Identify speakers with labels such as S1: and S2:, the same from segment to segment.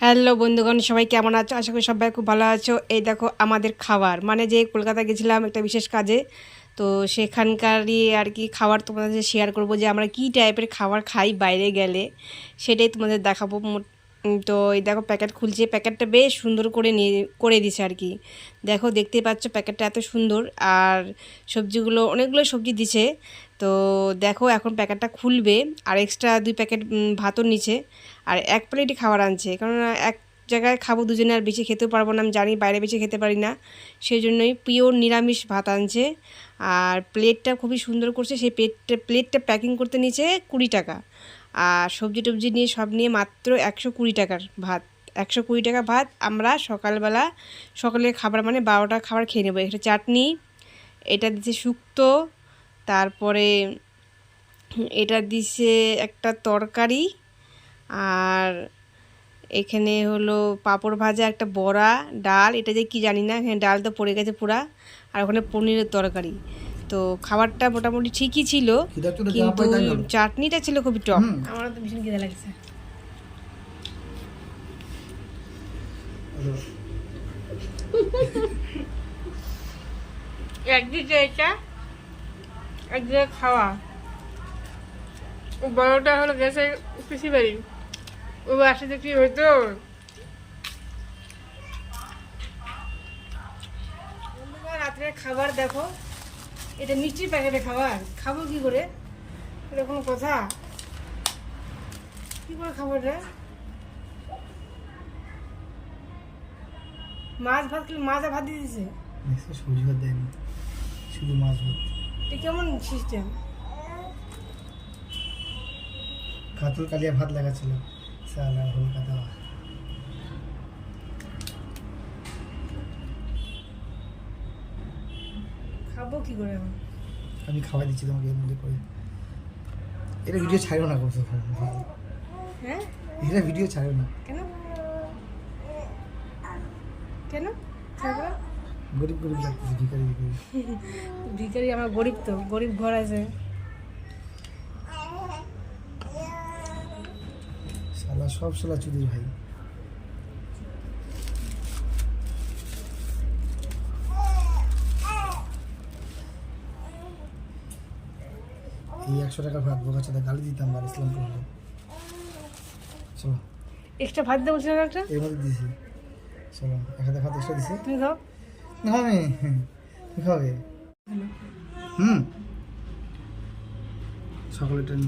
S1: Hello বন্ধুগণ, সবাই কেমন আছো? আশা করি সবাই খুব ভালো আছো। এই দেখো আমাদের খাবার। মানে যে কলকাতা গেছিলাম একটা বিশেষ কাজে, তো সেখানকারই আর কি খাবার তোমাদের শেয়ার করব যে আমরা কি টাইপের খাবার খাই বাইরে গেলে, সেটাই তোমাদের দেখাবো। তো এই দেখো প্যাকেট খুলছে প্যাকেটটা বেশ সুন্দর করে নিয়ে, করে দিছে আর কি। দেখো, দেখতেই পাচ্ছ প্যাকেটটা এত সুন্দর। আর সবজিগুলো, অনেকগুলো সবজি দিছে। তো দেখো, এখন প্যাকেটটা খুলবে। আর এক্সট্রা দুই প্যাকেট ভাতও নিচে আর এক প্লেটই খাবার আনছে। কারণ এক জায়গায় খাব দুজনে আর বেশি খেতেও পারব না। আমি জানি বাইরে বেশি খেতে পারি না। সেই জন্যই পিওর নিরামিষ ভাত আনছে। আর প্লেটটা খুবই সুন্দর করছে। সেই প্লেটটা প্লেটটা প্যাকিং করতে নিচে কুড়ি টাকা। আর সবজি টবজি নিয়ে সব নিয়ে মাত্র একশো কুড়ি টাকার ভাত। একশো কুড়ি টাকা ভাত আমরা সকালবেলা, সকালের খাবার মানে বারোটা খাবার খেয়ে নেব। একটা চাটনি, এটা দিচ্ছে শুক্তো, তারপরে এটা দিছে একটা তরকারি, আর এখানে হলো পাঁপড় ভাজা, একটা বড়া, ডাল, এটা যে কি জানি না, এখানে ডাল তো পড়ে গেছে পুরা, আর ওখানে পনিরের তরকারি। তো খাবারটা মোটামুটি ঠিকই ছিল কিন্তু। চাটনিটা ছিল খুবই টক। আমার তো ভীষণ খিদে লাগছে। একদিকে এটা একদিকে খাওয়া। বড়টা হলো গ্যাসে পিসি বাড়ি। ও কি হইতো রাত্রের খাবার দেখো। এটা মিষ্টির প্যাকেটে খাবার? খাব কি করে? এটা কোনো কথা? কি করে খাব এটা? মাছ ভাত খেলে মাছ আর ভাত দিয়ে দিছে?
S2: সবজি ভাত দেয়নি। শুধু মাছ ভাত।
S1: এটা কেমন সিস্টেম
S2: কাতল কালিয়া ভাত লেখা ছিল সালা হল কথা
S1: খাব কি করে
S2: আমি খাওয়াই দিচ্ছি তোমাকে এর মধ্যে করে। এটা ভিডিও ছাড়ো না করছ
S1: হ্যাঁ?
S2: এটা ভিডিও ছাড়ো না।
S1: কেন? কেন?
S2: গরিব গরিব লাগতেছে ভিকারি ভিকারি
S1: ভিখারি আমার গরিব তো গরিব ঘর আছে।
S2: শালা সব শালা চুদির ভাই। এই একশো টাকার ভাত বোকা চাঁদা গালি দিতাম আর ইসলাম করল চলো।
S1: এক্সট্রা ভাত দেবো বলছিলাম একটা?
S2: এর মধ্যে দিয়েছি। চলো এক হাতে ভাত এক্সট্রা দিছি।
S1: তুমি খাও।
S2: না? আমি তুমি খাবে হুম। সকলে ট্রেন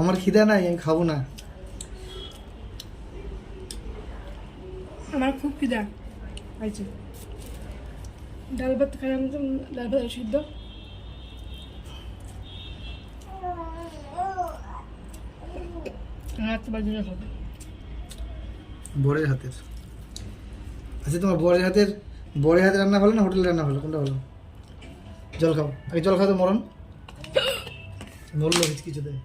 S2: আমার খিদা নাই আমি খাব না।
S1: আমার খুব খিদা। আছে ডাল ভাত খাইলাম তো, ডাল ভাত সিদ্ধ।
S2: বরের হাতের। আচ্ছা তোমার বরের হাতের, বরের রান্না না রান্না কোনটা জল খাও। আগে জল খাও তো মরণ। মরলো কিছু দেয়